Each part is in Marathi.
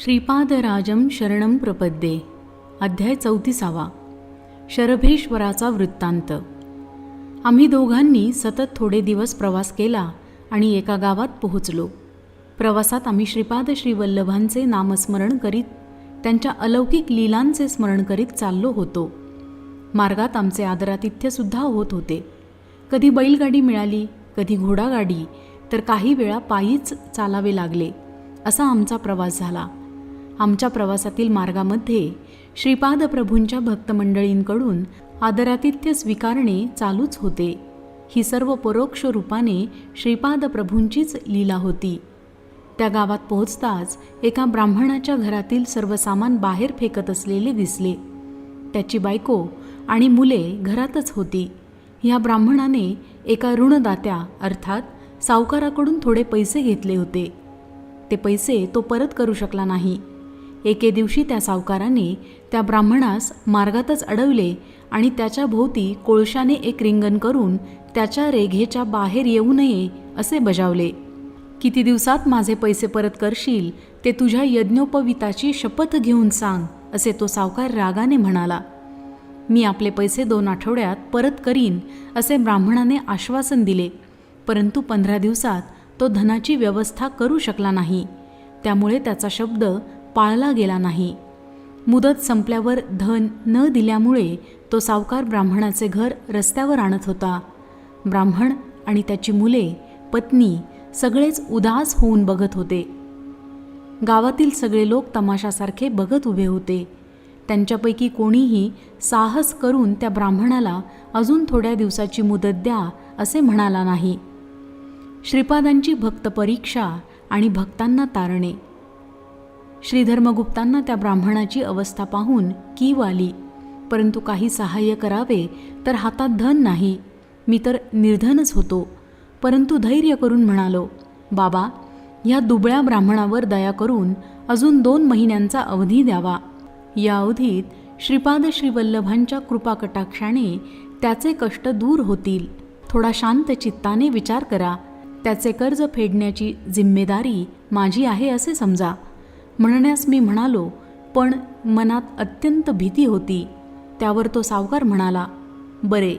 श्रीपादराजम शरणम प्रपद्ये. अध्याय चौतीसावा. शरभेश्वराचा वृत्तांत. आम्ही दोघांनी सतत थोडे दिवस प्रवास केला आणि एका गावात पोहोचलो. प्रवासात आम्ही श्रीपाद श्रीवल्लभांचे नामस्मरण करीत त्यांच्या अलौकिक लीलांचे स्मरण करीत चाललो होतो. मार्गात आमचे आदरातिथ्यसुद्धा होत होते. कधी बैलगाडी मिळाली कधी घोडागाडी तर काही वेळा पायीच चालावे लागले असा आमचा प्रवास झाला. आमच्या प्रवासातील मार्गामध्ये श्रीपाद प्रभूंच्या भक्तमंडळींकडून आदरातिथ्य स्वीकारणे चालूच होते. ही सर्व परोक्ष रूपाने श्रीपाद प्रभूंचीच लीला होती. त्या गावात पोहोचताच एका ब्राह्मणाच्या घरातील सर्व सामान बाहेर फेकत असलेले दिसले. त्याची बायको आणि मुले घरातच होती. ह्या ब्राह्मणाने एका ऋणदात्या अर्थात सावकाराकडून थोडे पैसे घेतले होते. ते पैसे तो परत करू शकला नाही. एके दिवशी त्या सावकाराने त्या ब्राह्मणास मार्गातच अडवले आणि त्याच्या भोवती कोळशाने एक रिंगण करून त्याच्या रेघेच्या बाहेर येऊ नये असे बजावले. किती दिवसात माझे पैसे परत करशील ते तुझ्या यज्ञोपविताची शपथ घेऊन सांग असे तो सावकार रागाने म्हणाला. मी आपले पैसे दोन आठवड्यात परत करीन असे ब्राह्मणाने आश्वासन दिले. परंतु पंधरा दिवसात तो धनाची व्यवस्था करू शकला नाही. त्यामुळे त्याचा शब्द पाळला गेला नाही. मुदत संपल्यावर धन न दिल्यामुळे तो सावकार ब्राह्मणाचे घर रस्त्यावर आणत होता. ब्राह्मण आणि त्याची मुले पत्नी सगळेच उदास होऊन बघत होते. गावातील सगळे लोक तमाशासारखे बघत उभे होते. त्यांच्यापैकी कोणीही साहस करून त्या ब्राह्मणाला अजून थोड्या दिवसाची मुदत द्या असे म्हणाला नाही. श्रीपादांची भक्त परीक्षा आणि भक्तांना तारणे. श्रीधर्मगुप्तांना त्या ब्राह्मणाची अवस्था पाहून कीव आली. परंतु काही सहाय्य करावे तर हातात धन नाही. मी तर निर्धनच होतो. परंतु धैर्य करून म्हणालो बाबा ह्या दुबळ्या ब्राह्मणावर दया करून अजून दोन महिन्यांचा अवधी द्यावा. या अवधीत श्रीपाद श्रीवल्लभांच्या कृपाकटाक्षाने त्याचे कष्ट दूर होतील. थोडा शांत चित्ताने विचार करा. त्याचे कर्ज फेडण्याची जिम्मेदारी माझी आहे असे समजा. म्हणण्यास मी म्हणालो पण मनात अत्यंत भीती होती. त्यावर तो सावकार म्हणाला बरे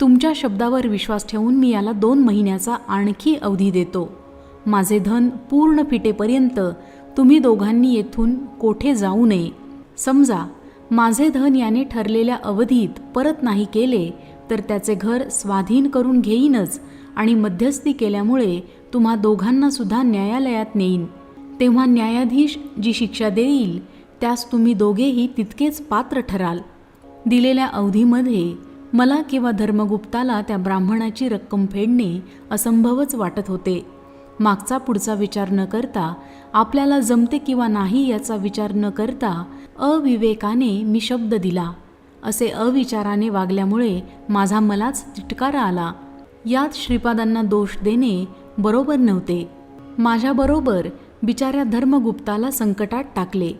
तुमच्या शब्दावर विश्वास ठेवून मी याला दोन महिन्याचा आणखी अवधी देतो. माझे धन पूर्ण फिटेपर्यंत तुम्ही दोघांनी येथून कोठे जाऊ नये. समजा माझे धन याने ठरलेल्या अवधीत परत नाही केले तर त्याचे घर स्वाधीन करून घेईनच आणि मध्यस्थी केल्यामुळे तुम्हा दोघांनासुद्धा न्यायालयात नेईन. तेव्हा न्यायाधीश जी शिक्षा देईल त्यास तुम्ही दोघेही तितकेच पात्र ठराल. दिलेल्या अवधीमध्ये मला किंवा धर्मगुप्ताला त्या ब्राह्मणाची रक्कम फेडणे असंभवच वाटत होते. मागचा पुढचा विचार न करता आपल्याला जमते किंवा नाही याचा विचार न करता अविवेकाने मी शब्द दिला. असे अविचाराने वागल्यामुळे माझा मलाच तिटकारा आला. यात श्रीपादांना दोष देणे बरोबर नव्हते. माझ्याबरोबर बिचाऱ्या धर्मगुप्ताला संकटात टाकले.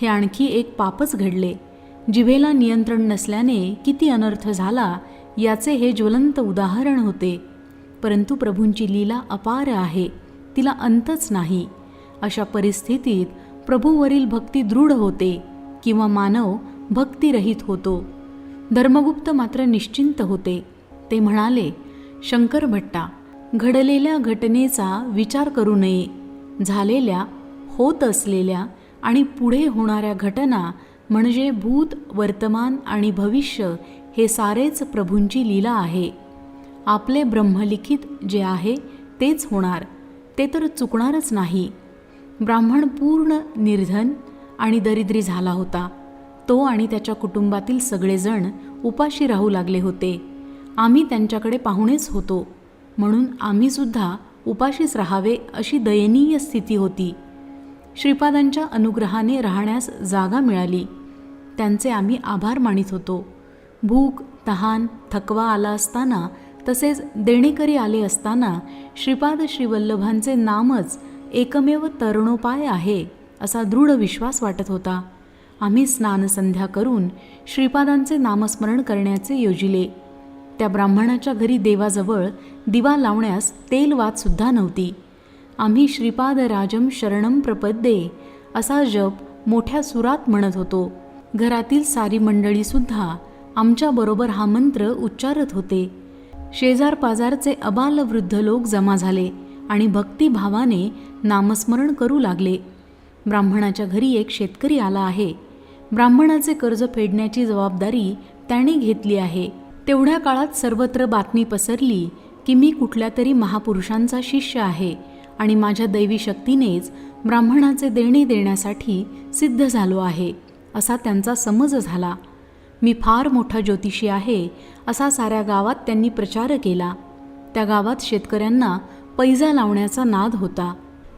हे आणखी एक पापच घडले. जिभेला नियंत्रण नसल्याने किती अनर्थ झाला याचे हे ज्वलंत उदाहरण होते. परंतु प्रभूंची लीला अपार आहे तिला अंतच नाही. अशा परिस्थितीत प्रभूवरील भक्ती दृढ होते किंवा मानव भक्तिरहित होतो. धर्मगुप्त मात्र निश्चिंत होते. ते म्हणाले शंकर भट्टा घडलेल्या घटनेचा विचार करू नये. झालेल्या होत असलेल्या आणि पुढे होणाऱ्या घटना म्हणजे भूत वर्तमान आणि भविष्य हे सारेच प्रभूंची लीला आहे. आपले ब्रह्मलिखित जे आहे तेच होणार ते तर चुकणारच नाही. ब्राह्मण पूर्ण निर्धन आणि दरिद्री झाला होता. तो आणि त्याच्या कुटुंबातील सगळेजण उपाशी राहू लागले होते. आम्ही त्यांच्याकडे पाहुणेच होतो. म्हणून आम्हीसुद्धा उपाशीच राहावे अशी दयनीय स्थिती होती. श्रीपादांच्या अनुग्रहाने राहण्यास जागा मिळाली. त्यांचे आम्ही आभार मानित होतो. भूक तहान थकवा आला असताना तसेच देणेकरी आले असताना श्रीपाद श्रीवल्लभांचे नामच एकमेव तरुणोपाय आहे असा दृढ विश्वास वाटत होता. आम्ही स्नानसंध्या करून श्रीपादांचे नामस्मरण करण्याचे योजिले. त्या ब्राह्मणाच्या घरी देवाजवळ दिवा लावण्यास तेलवादसुद्धा नव्हती. आम्ही श्रीपाद राजम शरणम प्रपद्ये असा जप मोठ्या सुरात म्हणत होतो. घरातील सारी मंडळीसुद्धा आमच्याबरोबर हा मंत्र उच्चारत होते. शेजार पाजारचे अबाल वृद्ध लोक जमा झाले आणि भक्तिभावाने नामस्मरण करू लागले. ब्राह्मणाच्या घरी एक शेतकरी आला आहे. ब्राह्मणाचे कर्ज फेडण्याची जबाबदारी त्याने घेतली आहे. तेवढ्या काळात सर्वत्र बातमी पसरली की मी कुठल्या तरी महापुरुषांचा शिष्य आहे आणि माझ्या दैवी शक्तीनेच ब्राह्मणाचे देणे देण्यासाठी सिद्ध झालो आहे असा त्यांचा समज झाला. मी फार मोठा ज्योतिषी आहे असा साऱ्या गावात त्यांनी प्रचार केला. त्या गावात शेतकऱ्यांना पैजा लावण्याचा नाद होता.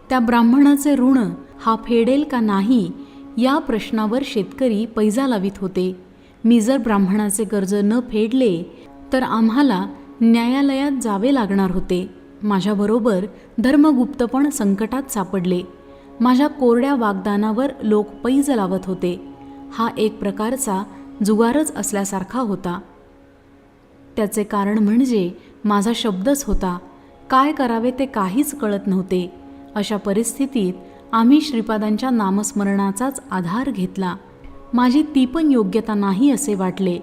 त्या ब्राह्मणाचे ऋण हा फेडेल का नाही या प्रश्नावर शेतकरी पैजा लावित होते. मी जर ब्राह्मणाचे कर्ज न फेडले तर आम्हाला न्यायालयात जावे लागणार होते. माझ्याबरोबर धर्मगुप्त पण संकटात सापडले. माझ्या कोरड्या वागदानावर लोक पैज लावत होते. हा एक प्रकारचा जुगारच असल्यासारखा होता. त्याचे कारण म्हणजे माझा शब्दच होता काय करावे ते काहीच कळत नव्हते. अशा परिस्थितीत आम्ही श्रीपादांच्या नामस्मरणाचाच आधार घेतला. माझी ती पण योग्यता नाही असे वाटले.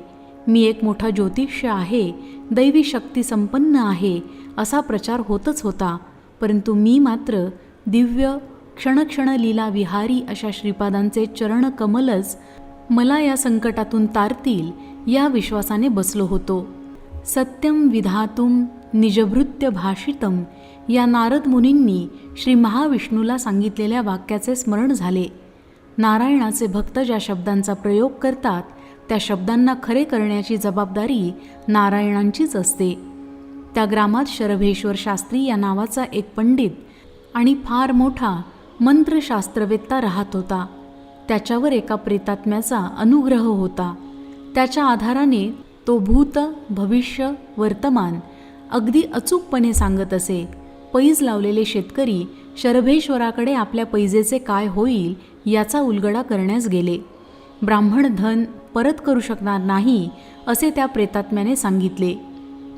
मी एक मोठा ज्योतिष्य आहे दैवी शक्ती संपन्न आहे असा प्रचार होतच होता. परंतु मी मात्र दिव्य क्षणक्षण लीला विहारी अशा श्रीपादांचे चरण कमलच मला या संकटातून तारतील या विश्वासाने बसलो होतो. सत्यम विधातुम निजभृत्य भाषितम या नारद मुनींनी श्री महाविष्णूला सांगितलेल्या वाक्याचे स्मरण झाले. नारायणाचे भक्त ज्या शब्दांचा प्रयोग करतात त्या शब्दांना खरे करण्याची जबाबदारी नारायणांचीच असते. त्या ग्रामात शरभेश्वर शास्त्री या नावाचा एक पंडित आणि फार मोठा मंत्रशास्त्रवेत्ता राहत होता. त्याच्यावर एका प्रेतात्म्याचा अनुग्रह होता. त्याच्या आधाराने तो भूत भविष्य वर्तमान अगदी अचूकपणे सांगत असे. पैज लावलेले शेतकरी शरभेश्वराकडे आपल्या पैजेचे काय होईल याचा उलगडा करण्यास गेले. ब्राह्मण धन परत करू शकणार नाही असे त्या प्रेतात्म्याने सांगितले.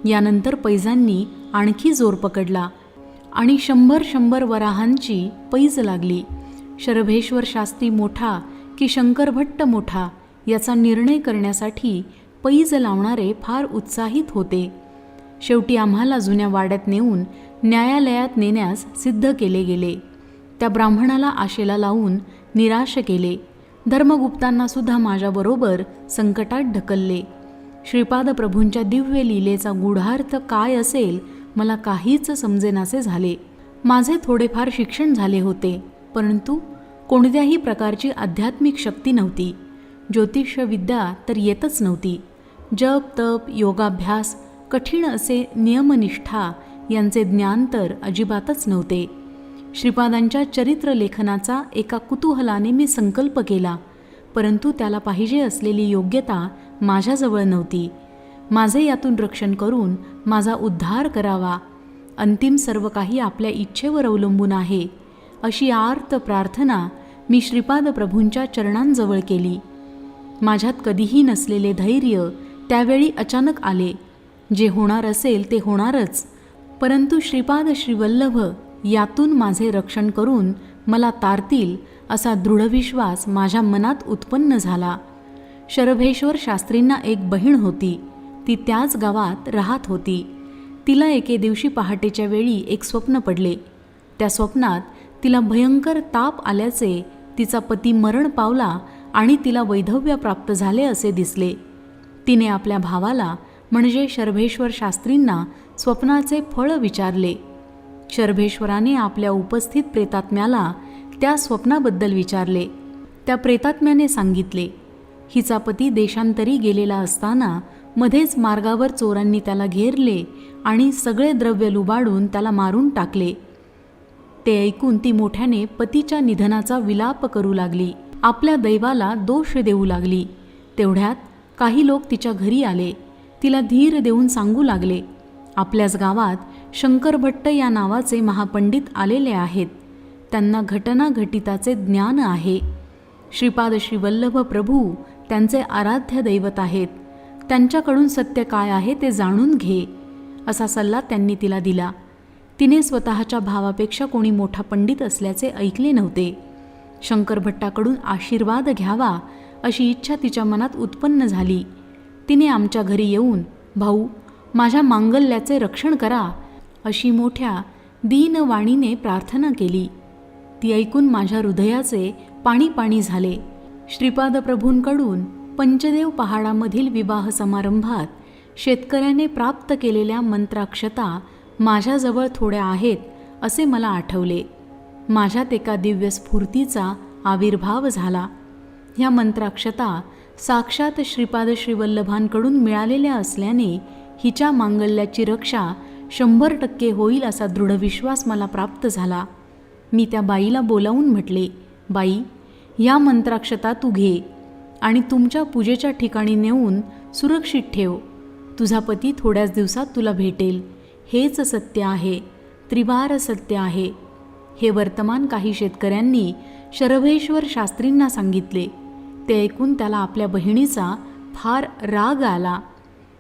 यानंतर पैजांनी आणखी जोर पकडला आणि शंभर शंभर वराहांची पैज लागली. शरभेश्वर शास्त्री मोठा की शंकरभट्ट मोठा याचा निर्णय करण्यासाठी पैज लावणारे फार उत्साहित होते. शेवटी आम्हाला जुन्या वाड्यात नेऊन न्यायालयात नेण्यास सिद्ध केले गेले. त्या ब्राह्मणाला आशेला लावून निराश केले धर्मगुप्तांना सुद्धा माझ्याबरोबर संकटात ढकलले. श्रीपाद प्रभूंच्या दिव्य लीलेचा गूढार्थ काय असेल मला काहीच समजेनासे झाले. माझे थोडेफार शिक्षण झाले होते परंतु कोणत्याही प्रकारची आध्यात्मिक शक्ती नव्हती. ज्योतिषविद्या तर येतच नव्हती. जप तप योगाभ्यास कठीण असे नियमनिष्ठा यांचे ज्ञान तर अजिबातच नव्हते. श्रीपादांच्या चरित्र लेखनाचा एका कुतूहलाने मी संकल्प केला परंतु त्याला पाहिजे असलेली योग्यता माझ्याजवळ नव्हती. माझे यातून रक्षण करून माझा उद्धार करावा. अंतिम सर्व काही आपल्या इच्छेवर अवलंबून आहे. अशी आर्त प्रार्थना मी श्रीपाद प्रभूंच्या चरणांजवळ केली. माझ्यात कधीही नसलेले धैर्य त्यावेळी अचानक आले. जे होणार असेल ते होणारच परंतु श्रीपाद श्रीवल्लभ यातून माझे रक्षण करून मला तारतील असा दृढविश्वास माझ्या मनात उत्पन्न झाला. शरभेश्वर शास्त्रींना एक बहीण होती. ती त्याच गावात राहत होती. तिला एके दिवशी पहाटेच्या वेळी एक स्वप्न पडले. त्या स्वप्नात तिला भयंकर ताप आल्याचे तिचा पती मरण पावला आणि तिला वैधव्य प्राप्त झाले असे दिसले. तिने आपल्या भावाला म्हणजे शर्भेश्वर शास्त्रींना स्वप्नाचे फळ विचारले. शर्भेश्वराने आपल्या उपस्थित प्रेतात्म्याला त्या स्वप्नाबद्दल विचारले. त्या प्रेतात्म्याने सांगितले हिचा पती देशांतरी गेलेला असताना मध्येच मार्गावर चोरांनी त्याला घेरले आणि सगळे द्रव्य लुबाडून त्याला मारून टाकले. ते ऐकून ती मोठ्याने पतीच्या निधनाचा विलाप करू लागली. आपल्या दैवाला दोष देऊ लागली. तेवढ्यात काही लोक तिच्या घरी आले. तिला धीर देऊन सांगू लागले. आपल्याच गावात शंकरभट्ट या नावाचे महापंडित आलेले आहेत. त्यांना घटना घटिताचे ज्ञान आहे. श्रीपाद श्री वल्लभ प्रभू त्यांचे आराध्य दैवत आहेत. त्यांच्याकडून सत्य काय आहे ते जाणून घे असा सल्ला त्यांनी तिला दिला. तिने स्वतःच्या भावापेक्षा कोणी मोठा पंडित असल्याचे ऐकले नव्हते. शंकर भट्टाकडून आशीर्वाद घ्यावा अशी इच्छा तिच्या मनात उत्पन्न झाली. तिने आमच्या घरी येऊन भाऊ माझ्या मांगल्याचे रक्षण करा अशी मोठ्या दीनवाणीने प्रार्थना केली. ती ऐकून माझ्या हृदयाचे पाणी पाणी झाले. श्रीपाद प्रभूंकडून पंचदेव पहाडामधील विवाह समारंभात शेतकऱ्याने प्राप्त केलेल्या मंत्राक्षता माझ्याजवळ थोड्या आहेत असे मला आठवले. माझ्यात एका दिव्य स्फूर्तीचा आविर्भाव झाला. ह्या मंत्राक्षता साक्षात श्रीपाद श्रीवल्लभांकडून मिळालेल्या असल्याने हिच्या मांगल्याची रक्षा शंभर टक्के होईल असा दृढ विश्वास मला प्राप्त झाला. मी त्या बाईला बोलावून म्हटले बाई या मंत्राक्षता तू घे आणि तुमच्या पूजेच्या ठिकाणी नेऊन सुरक्षित ठेव. तुझा पती थोड्याच दिवसात तुला भेटेल. हेच सत्य आहे त्रिवार सत्य आहे. हे वर्तमान काही शेतकऱ्यांनी शरभेश्वर शास्त्रींना सांगितले. ते ऐकून त्याला आपल्या बहिणीचा फार राग आला.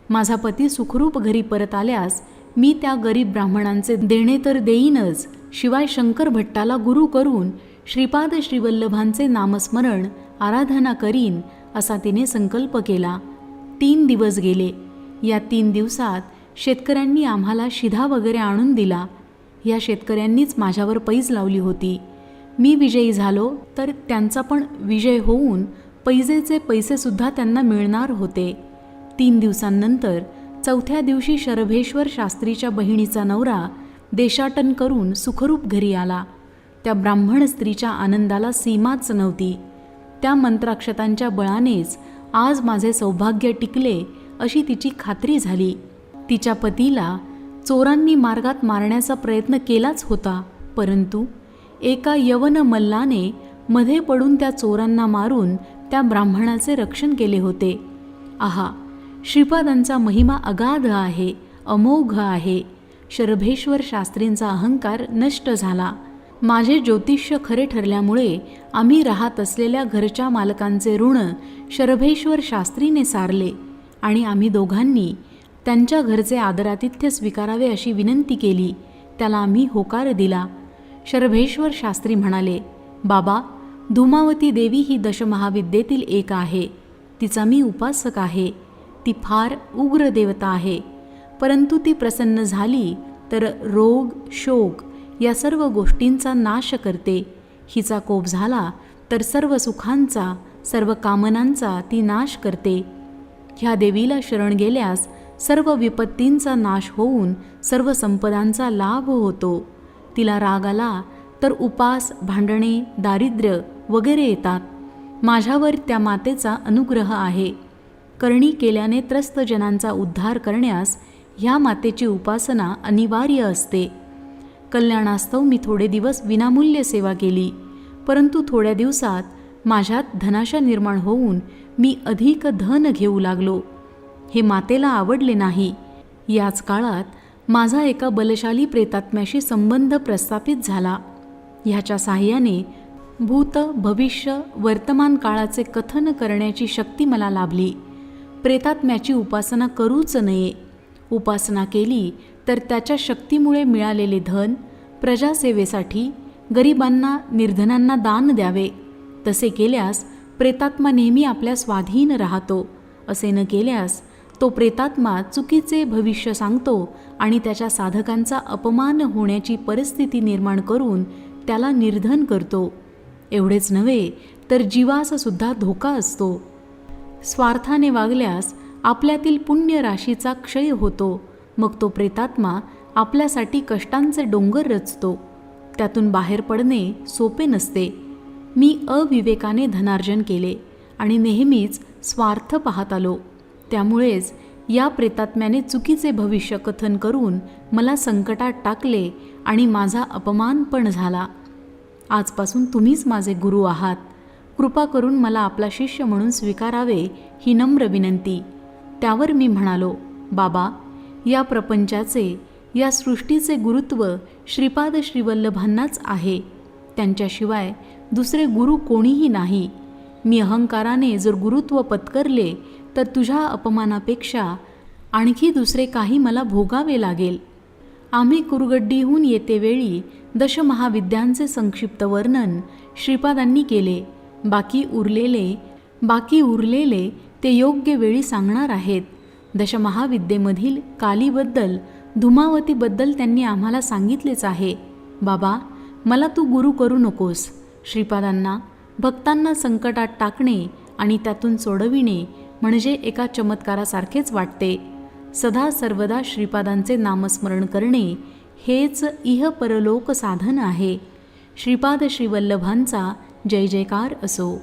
माझा पती सुखरूप घरी परत आल्यास मी त्या गरीब ब्राह्मणांचे देणे तर देईनच शिवाय शंकर भट्टाला गुरु करून श्रीपाद श्रीवल्लभांचे नामस्मरण आराधना करीन असा तिने संकल्प केला. तीन दिवस गेले. या तीन दिवसात शेतकऱ्यांनी आम्हाला शिधा वगैरे आणून दिला. या शेतकऱ्यांनीच माझ्यावर पैज लावली होती. मी विजयी झालो तर त्यांचा पण विजय होऊन पैजेचे पैसेसुद्धा त्यांना मिळणार होते. तीन दिवसांनंतर चौथ्या दिवशी शरभेश्वर शास्त्रीच्या बहिणीचा नवरा देशाटन करून सुखरूप घरी आला. त्या ब्राह्मण स्त्रीच्या आनंदाला सीमाच नव्हती. त्या मंत्राक्षतांच्या बळानेच आज माझे सौभाग्य टिकले अशी तिची खात्री झाली. तिच्या पतीला चोरांनी मार्गात मारण्याचा प्रयत्न केलाच होता परंतु एका यवन मल्लाने मध्ये पडून त्या चोरांना मारून त्या ब्राह्मणाचे रक्षण केले होते. आहा श्रीपादांचा महिमा अगाध आहे अमोघ आहे. शरभेश्वर शास्त्रींचा अहंकार नष्ट झाला. माझे ज्योतिष्य खरे ठरल्यामुळे आम्ही राहत असलेल्या घरच्या मालकांचे ऋण शरभेश्वर शास्त्रीने सारले आणि आम्ही दोघांनी त्यांच्या घरचे आदरातिथ्य स्वीकारावे अशी विनंती केली. त्याला आम्ही होकार दिला. शरभेश्वर शास्त्री म्हणाले बाबा धुमावती देवी ही दशमहाविद्येतील एक आहे. तिचा मी उपासक आहे. ती फार उग्र देवता आहे. परंतु ती प्रसन्न झाली तर रोग शोक या सर्व गोष्टींचा नाश करते. हिचा कोप झाला तर सर्व सुखांचा सर्व कामनांचा ती नाश करते. ह्या देवीला शरण गेल्यास सर्व विपत्तींचा नाश होऊन सर्व संपदांचा लाभ होतो. तिला राग आला तर उपास भांडणे दारिद्र्य वगैरे येतात. माझ्यावर त्या मातेचा अनुग्रह आहे. करणी केल्याने त्रस्त जनांचा उद्धार करण्यास ह्या मातेची उपासना अनिवार्य असते. कल्याणास्तव मी थोडे दिवस विनामूल्य सेवा केली परंतु थोड्या दिवसात माझ्यात धनाशा निर्माण होऊन मी अधिक धन घेऊ लागलो. हे मातेला आवडले नाही. याच काळात माझा एका बलशाली प्रेतात्म्याशी संबंध प्रस्थापित झाला. ह्याच्या साहाय्याने भूत भविष्य वर्तमान काळाचे कथन करण्याची शक्ती मला लाभली. प्रेतात्म्याची उपासना करूच नये. उपासना केली तर त्याच्या शक्तीमुळे मिळालेले धन प्रजासेवेसाठी गरिबांना निर्धनांना दान द्यावे. तसे केल्यास प्रेतात्मा नेहमी आपल्या स्वाधीन राहतो. असे न केल्यास तो प्रेतात्मा चुकीचे भविष्य सांगतो आणि त्याच्या साधकांचा अपमान होण्याची परिस्थिती निर्माण करून त्याला निर्धन करतो. एवढेच नव्हे तर जीवाससुद्धा धोका असतो. स्वार्थाने वागल्यास आपल्यातील पुण्य राशीचा क्षय होतो. मग तो प्रेतात्मा आपल्यासाठी कष्टांचे डोंगर रचतो. त्यातून बाहेर पडणे सोपे नसते. मी अविवेकाने धनार्जन केले आणि नेहमीच स्वार्थ पाहत आलो. त्यामुळेच या प्रेतात्म्याने चुकीचे भविष्य कथन करून मला संकटात टाकले आणि माझा अपमान पण झाला. आजपासून तुम्हीच माझे गुरु आहात. कृपा करून मला आपला शिष्य म्हणून स्वीकारावे ही नम्र विनंती. त्यावर मी म्हणालो बाबा या प्रपंचाचे या सृष्टीचे गुरुत्व श्रीपाद श्रीवल्लभांनाच आहे. त्यांच्याशिवाय दुसरे गुरु कोणीही नाही. मी अहंकाराने जर गुरुत्व पत्करले तर तुझ्या अपमानापेक्षा आणखी दुसरे काही मला भोगावे लागेल. आम्ही कुरगड्डीहून येतेवेळी दशमहाविद्यांचे संक्षिप्त वर्णन श्रीपादांनी केले. बाकी उरलेले बाकी उरलेले ते योग्य वेळी सांगणार आहेत. दशमहाविद्येमधील कालीबद्दल धुमावतीबद्दल त्यांनी आम्हाला सांगितलेच आहे. बाबा मला तू गुरु करू नकोस. श्रीपादांना भक्तांना संकटात टाकणे आणि त्यातून सोडविणे म्हणजे एका चमत्कारासारखेच वाटते. सदा सर्वदा श्रीपादांचे नामस्मरण करणे हेच इह परलोक साधन आहे. श्रीपाद श्रीवल्लभांचा जय जयकार असो.